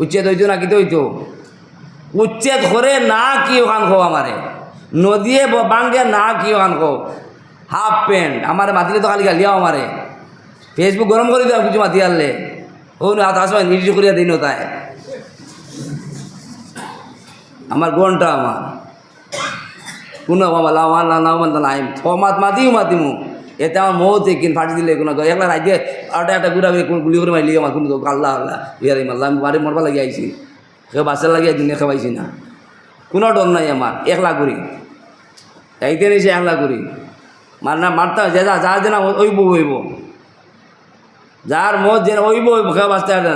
উচ্ছেদ হইতো না, কিতো হইতো? উচ্ছেদ করে না কি ওখান খো আমারে? নদীয়ে বাঙ্গে না কি ওখান খো হাফ প্যান্ট আমার মাতিলে তো খালি গালিয়াও আমারে। ফেসবুক গরম করে দেওয়া কিছু মাতি আনলে। ও না হাত আসবে নির্দিষ্ট করিয়া দিন তাই আমার গনটা আমার। কোনো বাবা লাওয়ান লাওয়ান নাই মাত মাতিও মাতিমু। এতে আমার মৌতে কিন ফাটি দিলে কোনো একলা রাইতে আটা একটা গুড়া গুলি করে মারিলি আমার কোনো আল্লাহ আল্লাহ ইয়ারি মাল্লাহ আমি বাড়ি মরবা লাগি আইছি। সে বাসা লাগি দিনে খাওয়াইছি না। কোনো ডর নাই আমার, একলা করি তাইতে নিছে একলা করি মার না, মারতে যে যা যা যেন ওইব ওইব যার মত যেন ওইব ওইব খাওয়া বাঁচতে আর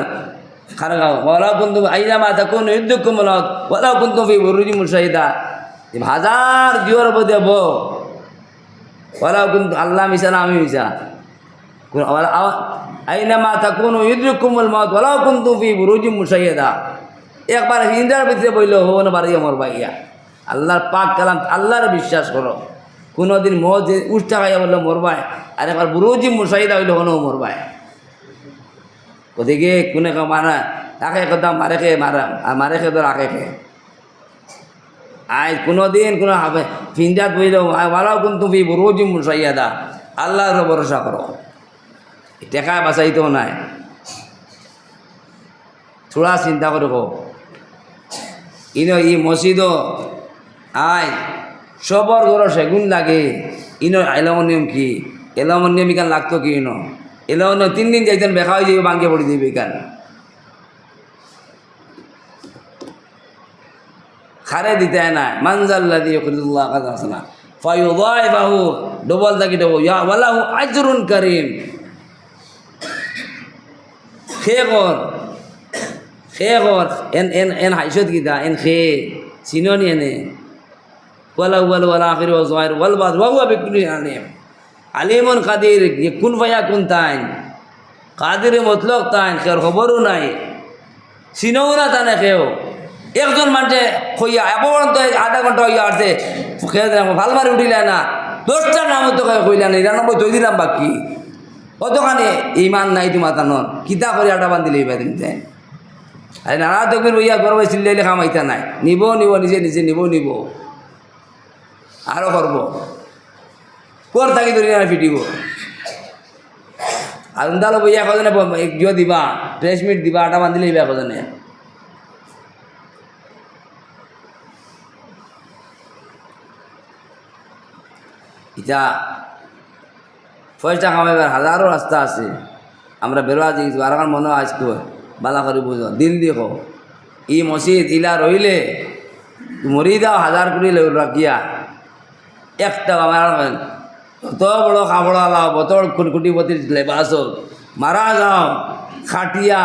খারা খাও ওলা কিন্তু আইনা মা তখন ইদ্যুক মলত ওলা কিন্তু হাজার দিওর বোধে ওলা কিন্তু, আল্লাহ মিশা না আমি মিশা। আইনা মা তখন ইদ্যুক কুমল মত ওলা কিন্তু রুজি মুসাইদা একবার হিন্দার ভিতরে বইল হো না বাড়ি আমার ভাইয়া। আল্লাহর পাক কালাম, আল্লাহর বিশ্বাস করো। কোনোদিন মহ যে উষ্টা খাইয়া বলল মরবায় আর একবার বুরুজি মুসাইদা হইলে হনো মরবায় ওদিকে কোনে মারা, তাকে কথা মারে খেয়ে মারা, মারে খেয়ে তো আজ কোনো দিন কোনো হবে ফিন্দাত বইল ওরাও কিন্তু ফি রোজি মুসাইয়াদা। আল্লাহর ভরসা করো। টেকা বাঁচাইতেও নাই। থোড়া চিন্তা করে কো ইনো ই মসজিদ আয়, সবর ঘর সেগুন লাগে। ইনো এলামনিয়ম কি? এলামনিয়ম ইকান লাগতো কি ইনো? এলামন তিন দিন যাইতেন, বেখা হয়ে যাবে বাঙ্গে পড়ে দিবে ইকান খারে দিতে না। মানজাল্লা দিয়ে ফরিদুল্লাহ কাজ আছে না ফায়ুদায় বাহু ডবল থাকি ডবল। ইয়া ওয়ালাহু আজরুন করিম। খে কর খে কর এন এন এন হাইসত গীতা, এন খে। চিননি এনে। ওয়ালা ওয়াল ওয়ালা আখির ওয়া জয়ের ওয়াল বাদ। ওয়া হুয়া বিকুলি আলিম। আলিমুন কাদির কোন ভাইয়া কোন তাইন। কাদির মতলক তাইন, খের খবরও নাই। চিনও না তানে খেয়েও একজন মানুষে হইয়া এপর্যন্ত আধা ঘণ্টা হইয়া আসছে ভালো মারি উঠিলে না। দশটার নাম তো কইলা না, নিরানব্বই তৈ দিলাম বাকি। কতখানি ইমান নাই তোমার তানোর কিতা করে আটা বান্ধিলে এইবার তুমি আরে নানা তকবির হইয়া গর্ব চিল্লাইলে খামাইতা নাই। নিব নিব, নিজে নিজে, নিব নিব। আরও করব। কর থাকি ধরি না ফিটিব। আর উন্দালো বইয়া কজনে দিবা? ড্রেস মিট দিবা, আটা বান্ধিলে এইবার কজনে? ইটা পয়সা কামাইবার হাজারো রাস্তা আছে। আমরা বেরোয়া দিয়েছি আর আমার মনে আজকে বালা করে বুঝ দিন দেখো ই মসজিদ ইলা রইলে মরি দাও হাজার কোটি রাখিয়া একটা আমার তত বড় কাপড় লাও বতর কুটিপতি লেবাস মারা যাও, খাটিয়া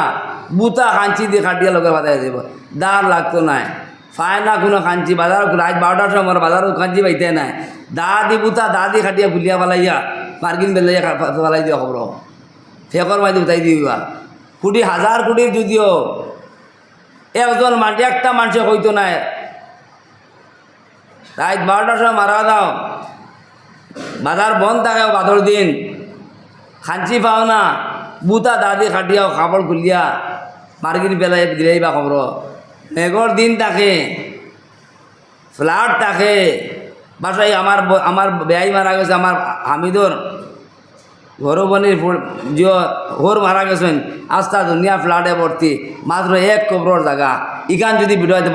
বুতা খাঞ্চি দিয়ে খাটিয়া লোকের বাজায় দেব। দাঁড় লাগতো নাই। ফায় না কোনো খাঞ্চি বাজার রাত বারোটার সময় আমার বাজারও খাঞ্চি পাইতে নাই। দা দি বুতা দা দি খাটিয়া ফুলিয়া পালাইয়া মার্কিন বেলাইয়া পালাই দিয়া খবর ফেকর মাই উঠাই দিবা কোটি হাজার কোটির যদিও একজন মানুষ একটা মানুষে হইতো নাই। রাত বারোটার সময় মারা দাও। বাজার বন্ধ থাকে বাদর দিন। খাঞ্চি পাও না। বুতা দাদি খাটিয়াও খাবড় খুলিয়া মার্কিন বেলায় দিলেই বা খবর মেঘর দিন থাকে ফ্লাট থাকে। বাসায় আমার আমার বেয়াই মারা গেছে আমার হামিদর ঘরবনির ঘর মারা গেছেন আস্তা দুনিয়া ফ্লাটে ভর্তি মাত্র এক কবর জায়গা ইখান যদি বিড়াইতে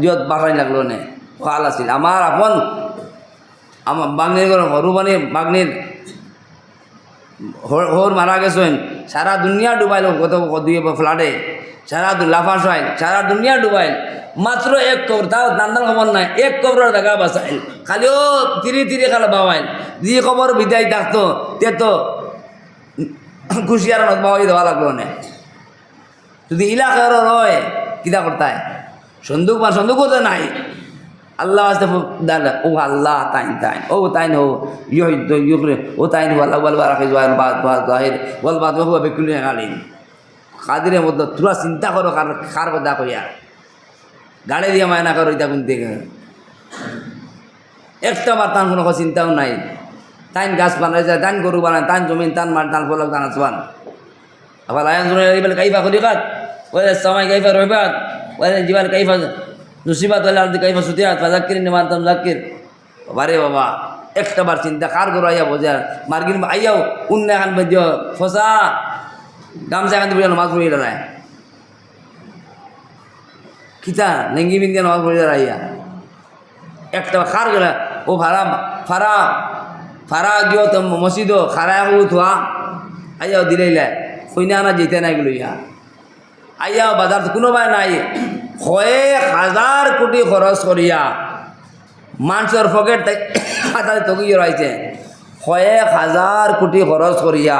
জিও বাসাই লাগল নে? ভালো আছিল। আমার আপন আমার বাগনির ঘর হরুবানি বাগনির হোর মারা গেছেন সারা দুনিয়া ডুবাইল কত দুই ফ্লাটে সারা লাফাস হয় সারা দুনিয়া ডুবাইল। মাত্র এক কবর, তাও নান্দান খবর নাই, এক কবরের জায়গা বাঁচাইল। খালিও তিরি তিরি খালে বাবাইল যি খবর বিদায় থাকতো, তে তো কুশিয়ার বাবাই দেওয়া লাগল না। যদি ইলাকার রয় কিতা করতায় সন্দুক বা সন্দুকও তো নাই। আল্লাহ আসতে ও আল্লাহ, তাইন তাইন। ও তাইন হো ইয় ও তাইন হো আল্লাহ বলবা রাখি জোয়ার বাদ বাদ, জাহির বল বাদ বাবু বেকুলি গালিন কাদিরের মধ্যে তোরা চিন্তা করো, কার কার কথা কইয়া গাড়ি দিয়ে মায়না করো এটা কোন থেকে একটা বার তান কোনো চিন্তাও নাই। তাইন গাছ বানাই যায়, তাইন গরু বানায়, তাইন জমিন তান মার তান ফলক তান আসবান আবার আয়ান এইবেলে কাইবা করি কাজ ওদের সময় কাইফা রবিবাত ওদের জীবন কাইফা নুসিবাত ওলা কাইফা সুতিয়াত, ফাজাক্কির নিমান্তম জাক্কির। বারে বাবা একটা বার চিন্তা কার করো আইয়া বোঝার মার্গিন আইয়াও উন্নয় খান বেদ্য ফসা। গামছা খান দিয়ে নামাজ পড়ি দাঁড়ায় কিতা লেঙ্গি বিন্দিয়া নামাজ পড়ি দাঁড়াইয়া একটা খার গেলা ও ভাড়া ফারা ফারা গিয়েও তো মসজিদ খারা হু থোয়া আইয়াও দিলাইলা, কইনা আনা যেতে নাই গেলো ইয়া। আইয়াও বাজার কোনো ভাই নাই। কয়েক হাজার কোটি খরচ করিয়া মানুষের পকেট হাতাতে তকিয়ে রয়েছে কয়েক হাজার কোটি খরচ করিয়া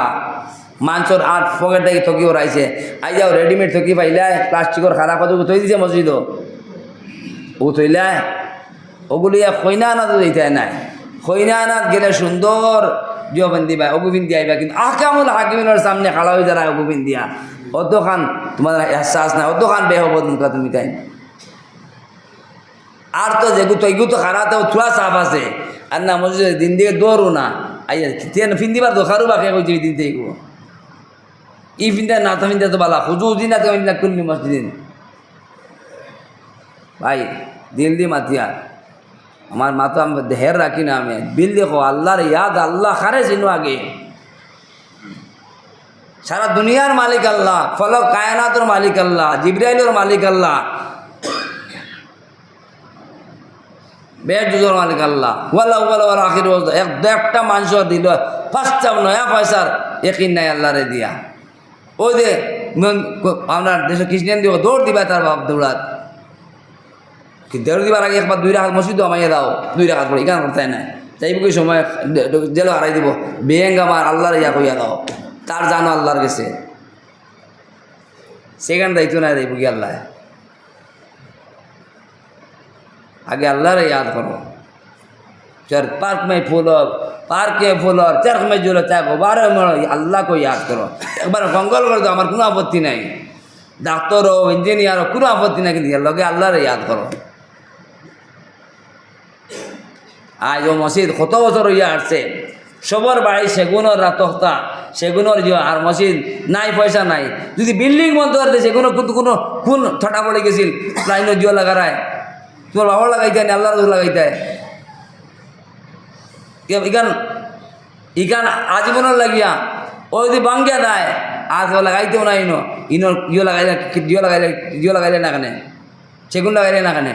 মানুষের আট পকেট থেকে তকিয়ে রয়েছে আইয়াও রেডিমেড থকি পাইলাই প্লাস্টিকের খারাপ কত থই দিছে মসজিদ ও থইলাই ওগুলি খৈনা আনাত দিতে নাই। খৈনা আনাত গেলে সুন্দর জিও পিন্ধি পাই অগু পিন্ধি আইবা কিন্তু আকামুল হাকিমিনের সামনে খালা হয়ে যারা অগু পিন্ধিয়া অত খান তোমার এহসাস নাই অত খান বে হব তোমরা তুমি তাই আর তো যেগু তো এগু তো খারাতে থোড়া সাফ আছে। আর না মসজিদ দিন দিকে দৌড়ো না আইয়া তেন ফিন্দিবার তো খারু বাকি দিন থেকে এগু ই না তো ফিন্দা তো বালা হুজু দিন না তো করলি মসজিদ ভাই, দিল দি মাতিয়া। আমার মাথা আমি হের রাখি না আমি। বিল দেখো, আল্লাহর ইয়াদ, আল্লাহ খারে চিনো আগে। সারা দুনিয়ার মালিক আল্লাহ, ফলক কায়নাতর মালিক আল্লাহ, জিব্রাইলের মালিক আল্লাহ। যুগের মালিক আল্লাহ। ওয়ালা ওয়ালা ওয়ালা আখির এক একটা মানুষ দিল। পাঁচটা নয়া পয়সার একিন নাই আল্লাহরে দিয়া। ওই যে আপনার দেশে খ্রিস্টান দিব দৌড় দিবা তার বাপ দৌড়াত। দেড় দিবার আগে একবার দুই রাখাত মসজিদ আমাইয়া দাও, দুই রাখাত পড়ে এখানে করতে নাই। যাইব কি সময় জেল হারাই দিব। বেহেঙ্গ আমার আল্লাহর ইয়া কইয়া দাও, তার জানো আল্লাহর গেছে। সেখানে দায়িত্ব নাই দেব কি আল্লাহ। আগে আল্লাহরে ইয়াদ করো। चार पार्क में फूल हो पार्क के फूल और चरख में जो रहता है बारह में अल्लाह को याद करो एक बार मंगल कर दो हमारे কোনো আপত্তি নাই ডাক্তার হো ইঞ্জিনিয়ার হো কোনো আপত্তি নাই কিন্তু লগে আল্লাহরে ইয়াদ করো আজ ও মসজিদ কত বছর হইয়া আসছে সবর বাড়ি সেগুনোর রাতহতা সেগুনোর যে আর মসজিদ নাই পয়সা নাই যদি বিল্ডিং বন্ধ করতে সেগুনো কিন্তু কোনো কোন ঠটা পড়ে গেছিল লাইনও জিও লাগারায় তোমার বাবার লাগাইতে না আল্লাহর লাগাইতে ইকান ইকান আজীবনের লাগিয়া ও যদি বাঙ্গিয়া দেয়, আর কেউ লাগাইতেও না ইনো ইনোর ইয়ে লাগাইলে জিও লাগাইলে জিও লাগাইলে না কেনে, সেগুন লাগাইলে না কেনে।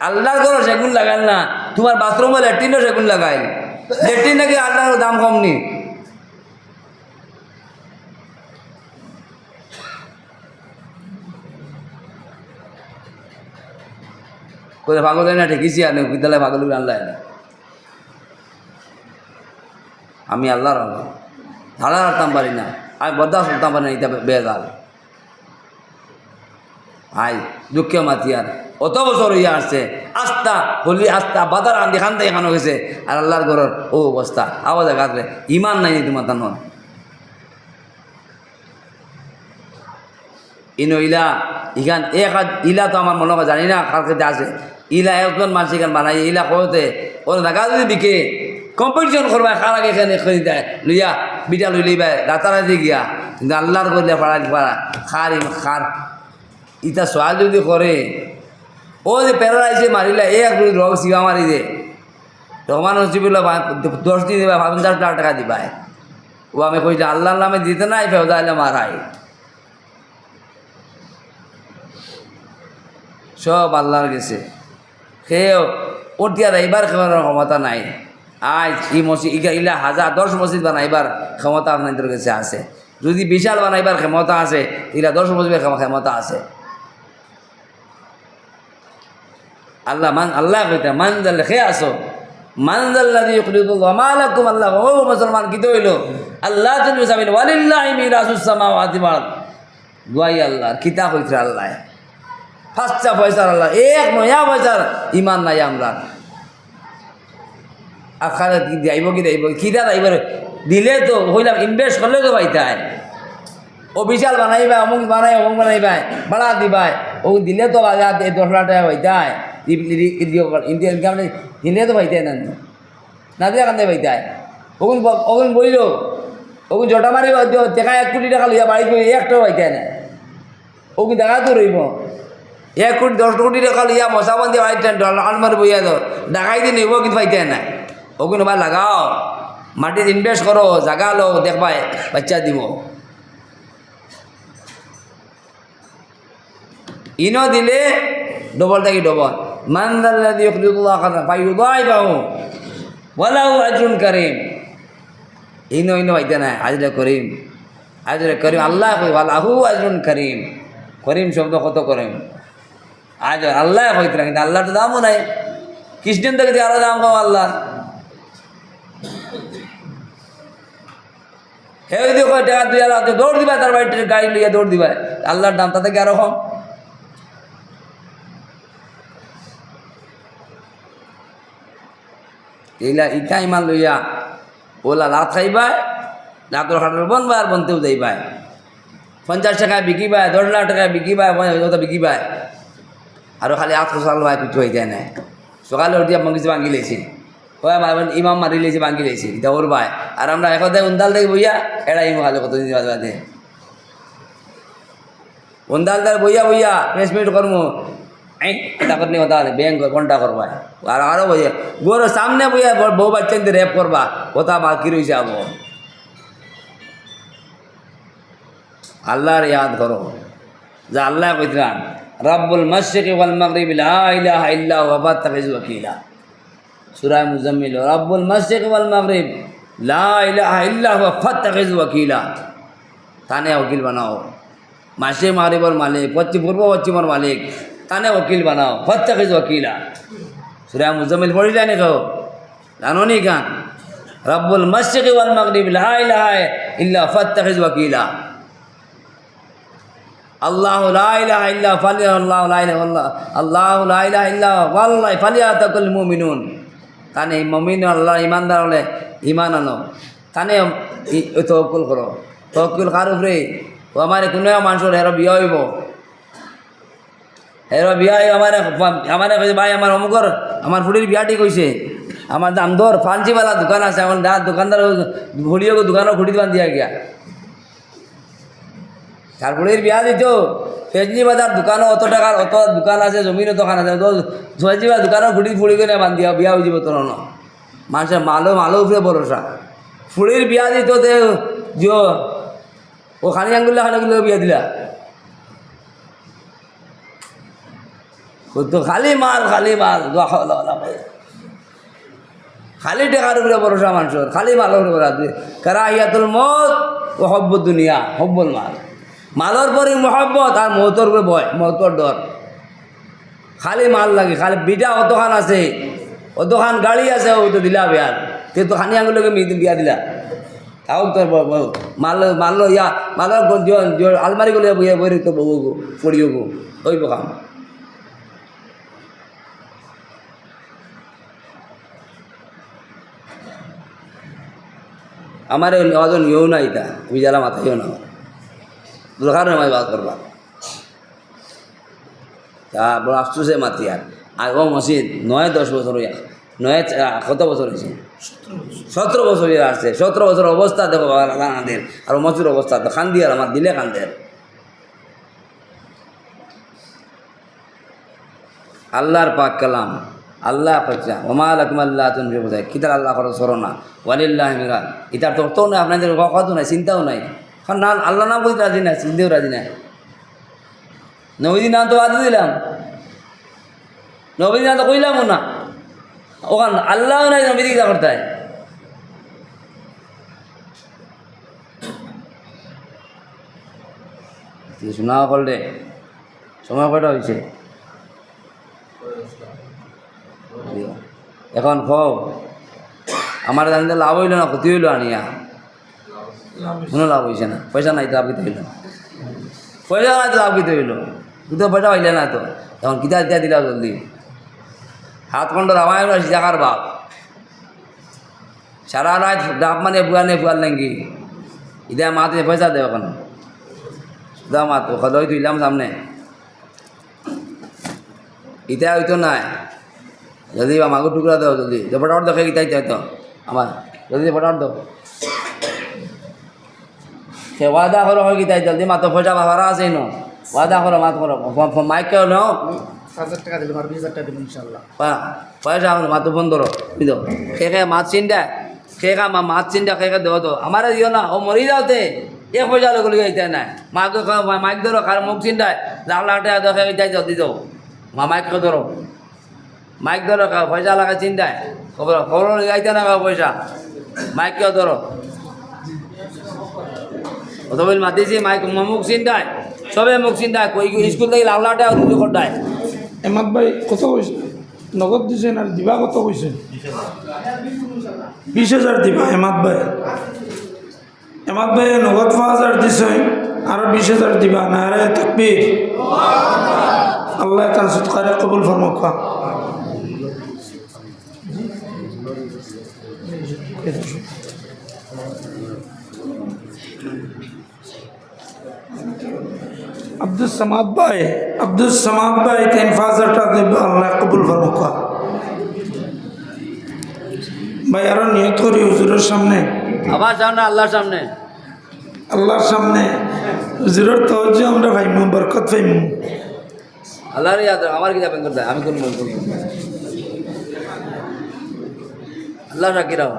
আল্লাহর করো সেগুন লাগাইল না, তোমার বাথরুমে ল্যাট্রিনও সেগুন লাগাইল। ল্যাট্রিন নাকি আল্লাহর দাম কম নি। কোথায় ভাগল না ঠেকিছি আর বিদ্যালয়ে ভাগল আল্লাহ না আমি আল্লাহর আল্লাহ ধারা হারতাম পারি না। আমি বরদাস্ত করতাম পারি না বেজাল। আই দুঃখে মাতিয়ার অত বছর হইয়া আসছে, আস্তা হলি আস্তা বাদার আন্দি খান থেকে খানো গেছে। আর আল্লাহর ঘরের ও অবস্থা, আওয়াজে কাটলে ইমান নাই তোমার তার নয় ইনো ইলা, ইখান এক ইলা তো আমার মনে হয় জানি না, কালকে আছে। ইলা একজন মানুষ এখান বানাই ইলা কতে ওর জায়গা যদি বিকে কম্পিটিশন করবা খার আগে এখানে খরি দেয়। লইয়া বিটা লই লইবা, রাতারাতি গিয়া। কিন্তু আল্লাহর করলে পাড়া পাড়া। খার খার। ইটা সোয়াল যদি করে, ও যে প্যারালাইসে মারিলে, এ এক রোগ শিবা মারি দে। রহমান হসিবুল্লাহ দশ দিন দিবা পঞ্চাশ লাখ টাকা দিবাই ও আমি কইছি আল্লাহর নামে দিতে নাই ফেউদা আল্লাহ মারাই। সব আল্লাহর গেছে। সেও ওটিয়া এইবার খাওয়ার ক্ষমতা নাই। আজ ই মসজিদ ইলা হাজার, দশ মসজিদ বানাইবার ক্ষমতা আপনাদের কাছে আছে। যদি বিশাল বানাইবার ক্ষমতা আছে, ইলা দশ মসজিদের ক্ষমতা আছে। আল্লাহ মান, আল্লাহ কইতে, মান মানজাল খে আসো মানজাল্লাযী ইউকরিদুল্লাহ মালাকুম আল্লাহ ও মুসলমান, কি হইল? আল্লাহ তুমি সাবিল ওয়ালিল্লাহি মিরাসুস সামাওয়াতি ওয়াল আরদ দুয়াই আল্লাহ কিতা কইছে আল্লাহ। ফার্স্টটা পয়সার আল্লাহ, এক নয়া পয়সার ইমান নাই আমরা। আখারে কি যাইব কি যাইব কিটা যাইব দিলে তো হইলাম ইনভেস্ট করলে তো পাইতাই ও বিশাল বানাইবা অমুক বানাই, অমুক বানাইবাই বাড়া দিবাই। ও দিলে তো বাজার দশ লাখ টাকা পাইতাই ইন্ডিয়া ইনকাম দিলে তো পাইতাই না? না দিয়ে কান্দে পাইতাই ওগুন ওগুন বইল ওগুন জটা মারি টেকা এক কোটি টাকা লইয়া বাড়ি এক টাকা পাইতাই না? ও কি দেখা তো রইব এক কোটি, দশ কোটি টাকা লিয়া মশা বন্দি আইতেন আলমারি বইয়া দো দেখাই দিন নিব কিন্তু পাইতে না ও কিন্তু ভাই লাগাও, মাটিতে ইনভেস্ট করো, জাগা লো দেখবাই বাচ্চা দিব। ইনো দিলে ডবল থাকি ডবল আজরুন ইনো ইনো পাইতে না আজরে করিম। আজরে করিম, আল্লাহ ওয়ালাহু আজরুন করিম। করিম শব্দ কত করিম? আজ আল্লাহ কিন্তু আল্লাহ তো দামও নাই। কৃষ্ণের থেকে আরও দাম কম আল্লাহ। হে ওই দেখো টাকা দুই হাজার দৌড় দিবা, তার বাড়িতে গাড়ি লইয়া দৌড় দিবা। আল্লাহর দাম তাতে আরও কম? এইলা ইটা ইমান লইয়া, ওলা লাত খাইবাই, লাতর খাটর বনবা আর বনতেও যাইবাই। পঞ্চাশ টাকায় বিকিবাই, দশ লাখ টাকায় বিকিবাই ওটা বিকিবাই। আৰু খালি আঠ খচাল হয়ে যায় নাই। সকালে উঠিয়া মঙ্গিছে ভাঙি লেছি ইমাম মারি লেছি ভাঙি লেছি এটা ওর ভাই আর আমরা একদাই উন্দাল দেখি বইয়া এড়াই খালি কতদিন বাদে বাদে উন্দাল দার বইয়া বইয়া প্রেস মিট করমু। এটা করনি কথা ব্যাংক কোনটা করবা? আর আরও বইয়া গোর সামনে বইয়া বউ বাচ্চা রেপ করবা, কথা বাকি রয়েছে আবো। আল্লাহর ইয়াদ করো। যে আল্লাহ কইতরান রব্বুল মশরিক ওয়াল মাগরিব লা ইলাহা ইল্লা হুয়া ওয়াকিলা। সূরা মুজাম্মিল, রব্বুল মশরিক ওয়াল মাগরিব, লা ইল্লা হুয়া ফাত্তাখিজ ওয়াকিলা। তানে ওকিল বানাও। মাসে মাগরিবর মালিক পশ্চিম পূর্ব পশ্চিমর মালিক, তানে ওকিল বানাও। ফাত্তাখিজ ওয়াকিলা। সূরা মুজাম্মিল পড়িলা নি কও জানো নি গান? রব্বুল মশরিক ওয়াল মাগরিব, লা ইলাহা ইল্লা ফাত্তাখিজ ওয়াকিলা। আল্লাহ লাইলাহ ইল্লা ফালিয়া আল্লাহ লাইলাহ আল্লাহ আল্লাহ লাইলাহ ইল্লা ওয়াল্লাহ ফালিয়া তাকুল মুমিনুন। তানে মমিন আল্লাহ ইমানদার হলে ইমান আনো। তানে তকুল করো। তকুল কার উপরে? ও আমার কোনো মানুষের হেরো বিয়া হইব। হেরো বিয়া হইব আমার আমার ভাই, আমার অমুকর আমার ফুড়ির বিয়াটি কইছে আমার দাম ধর ফান্সিওয়ালা দোকান আছে। আমার দোকানদার ফুড়িও দোকানও খুঁটি দোকান দিয়া গিয়া তারপরে বিয়া দিত ফেজনি বাজার দোকানও অত টাকার অত দোকান আছে জমিরও দোকান আছে। তো ফেজনি বাজার দোকানও ঘুটি ফুড়ি করে বান্ধিয়া বিয়া হয়ে যাব তোর মানুষের মালো মালো উপরে ভরসা ফুড়ির বিয়া দিত তে জিও ও খানি আঙ্গুলে খানি আঙ্গুলে বিয়া দিলা। তো খালি মাল খালি মাল। খালি টাকার উপরে ভরসা মানুষের খালি মালের উপরে ভরসা কারাহিয়াতুল মত ও হব্বত দুনিয়া হব্বল মাল। মালর পরে মহব্বত আর মহতর উপরে ভয় মহতর ডর খালি মাল লাগে, খালি বিটা অতখান আছে অতখান গাড়ি আছে ও তো দিলা বিয়ার তে তো খানি আঙুলকে বিয়া দিলা। তাও তোর মাল মাল ইয়া মালর আলমারি গলে বইয়া বই তো বউ গো পড়িও গো ওই বকাম আমার ওজন ইয়েও না এটা বুঝালা মাথায়ও না দরকার নয় বাদ করবা তা বড় আফসোসে মাতি আর ও মসজিদ নয় দশ বছর নয় কত বছর হয়েছে সতেরো বছর আসছে সতেরো বছর অবস্থা দেখো আমাদের আর মসজিদের অবস্থা তো খান্দি আর আমার দিলে খান্দের। আল্লাহর পাক কালাম, আল্লাহ পাচ্ছা ওমাল আকমাল্লাহ তুমি বোঝায় কিতার আল্লাহ করো সরো না ওয়ালিল্লাহ ইতার তো তো নাই আপনাদের কথা নাই, চিন্তাও নাই। কারণ না, আল্লাহ নাম বলতে রাজি না চিনতেও রাজি না নবীজি নাম তো বাদ দিলাম। নবীজি নাম তো কইলাম না। ওখান আল্লাহ নাই নবীজি কিতা করতে হয় শোনা করলে সময় কয়টা হয়েছে এখন কও, আমার জানতে লাভ হইল না, ক্ষতি হইল আনিয়া কোনো লাভ হয়েছে না। পয়সা নাই তো লাভ কিতে হইল। পয়সা নাই তো লাভ কিতে হইল। কিন্তু পয়সা হইলে না তো। এখন কিতা কিতা দিলা জলদি। হাত খণ্ড রামায়ণ আসি জাগার বাপ। সারা রাত ডাব মানে বুয়া নে বুয়ার লেঙ্গি। ইদা মাতে পয়সা দেব এখন। দা মাত সদয় তুইলাম সামনে। ইটা হইতো নাই। যদি আমাকে টুকরা দাও তো ফটাফট দেখে গীতাই চাই তো আমার জলদি ফটাফট দাও। সে ওয়াদা করো হয় গীতাই জলদি মাত্র পয়সা ভাড়া আছে ন। ওয়াদা করো মাত করো। মাইক কেউ নাও। হাজার টাকা দিলাম আর বিশ হাজার টাকা দিলাম ইনশাল্লাহ পা- পয়সা আমার মাতো ফোন ধরো দিও খে খে মাছ চিন্তা খে খা মা মাছ চিন্তা খে দেও তো? আমার দিও না ও মরি যাওতে এক পয়সা লোক যাইতে নাই। মাকে মাইক ধরো কার মুখ চিন্তায় লাখ লাখ টাকা দেখে যাই যাও। দিত মা মাইক ধরো। মাইক ধরো কা পয়সা লাগা চিন্তায় খবর খবর না পয়সা। মাইক কেউ ধরো। অত বল মাতিছি মাইক মুখ চিন্তায় সবে মুখ চিন্তায় কই স্কুল থেকে টাকা দুটো করতায় এমাত ভাই কত কইছে নগদ দিছেন আর দিবা কত কইছে বিশ হাজার দিবা এমাত ভাই। এমাত ভাই নগদ পাঁচ হাজার দিছে আর বিশ হাজার দিবা না রে তকবীর। আল্লাহ তার সৎকারে কবুল ফরমকা। আব্দুল সামাদ ভাই আব্দুল সামাদ ভাই তিন টাকা দেবে আল্লাহ কবুল ফরমকা ভাই আরও নিয়ত করি হুজুরের সামনে। আবার সামনে আল্লাহর সামনে। আল্লাহর সামনে। হুজুরের তহজ আমরা ভাইমু বরকত পাইমু আল্লাহর ইয়াদ আমার কি যাবেন করতে আমি কোন মন আল্লাহ রাখি রাখো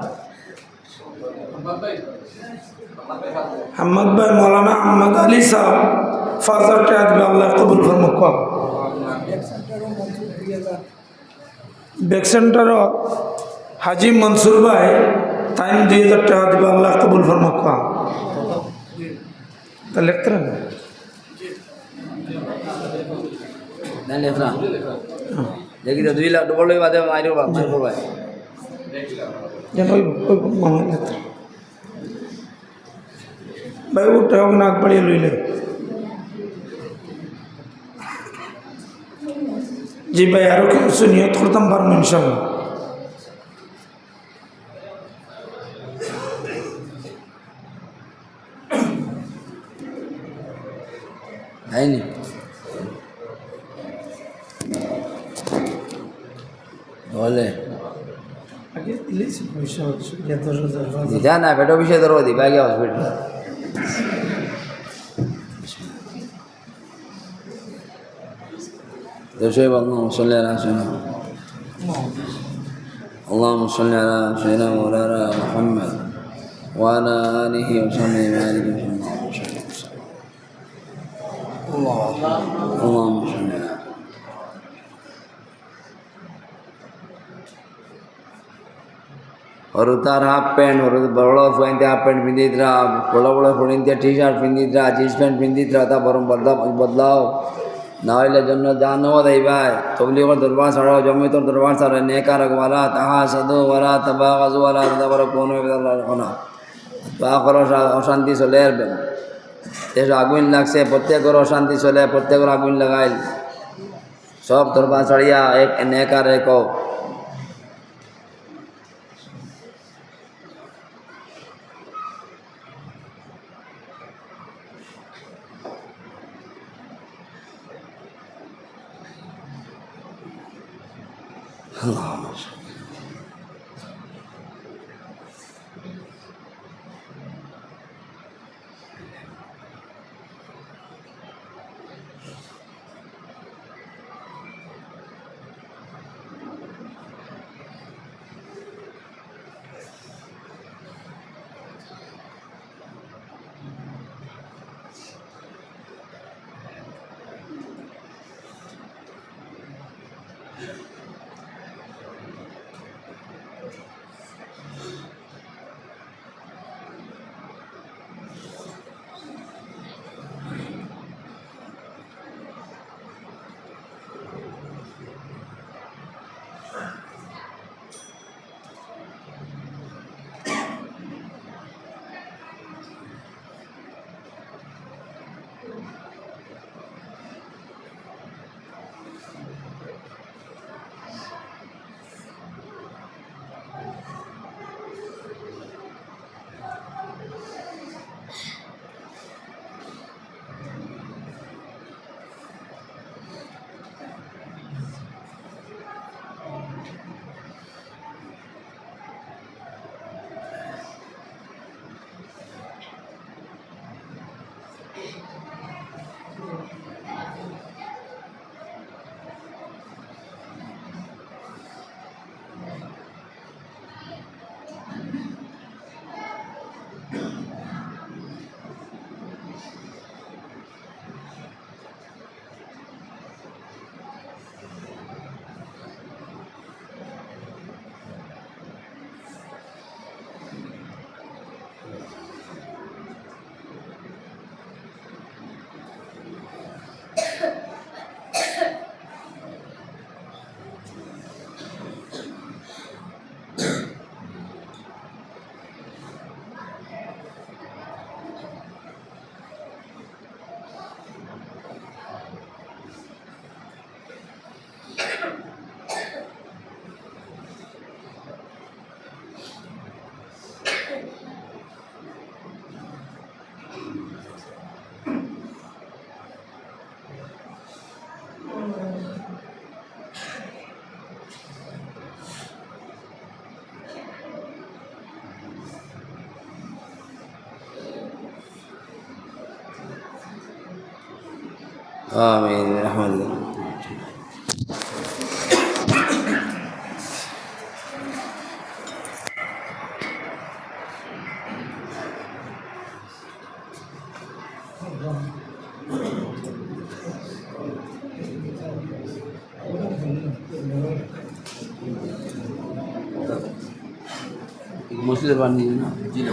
আহমদ ভাই মৌলানা আহমদ আলী সাহ পাঁচ হাজার টাকা দেবে আল্লাহ কবুল ফরমকা ব্যাক সেন্টারও হাজি মনসুর ভাই তাই দুই হাজার টাকা দেবে আল্লাহ কবুল ফরমকা তা লিখতে না দেন লেখনা দেখি তো দুই লাখ ডবল লই বাদে মাইরো বা মাইরো ভাই যেন ওই ওই মামা লিখতে ভাই ও টাকা নাক বাড়িয়ে লইলে জি ভাই আরও কিছু নিয়ত করতাম পারব ইনশাল্লাহ হয়নি বলে। দিদা না পেটো বিষয় ধরো দিবা গিয়ে হসপিটাল تشيب اللہ صل على سيدنا اللهم صل على سيدنا مولانا محمد وعلى آله اللہ علیہ وسلم. اللہ علیہ وسلم اور اتار ہاف پینٹ، اور بڑا فائن ہاف پینٹ پندی تھا بڑا بڑا فوڑین ٹی شرٹ پندی تھا جینس پینٹ پندی تھا بروم بدلاؤ না হইলে জন্য জানো দেই ভাই। তবলিগর দরবার ছাড়াও জমিতর দরবার ছাড়া নেকার ওয়ালা তাহা সাধু ওয়ালা তাবা গাজু ওয়ালা তারপরে কোন না। বা করো অশান্তি চলে আর দেশ আগুন লাগছে, প্রত্যেকের অশান্তি চলে, প্রত্যেকের আগুন লাগাইল। সব দরবার ছাড়িয়া এক নেকার এক 틀 어. আমিন রহমতুল্লাহ মসজিদের বানিয়ে না জি না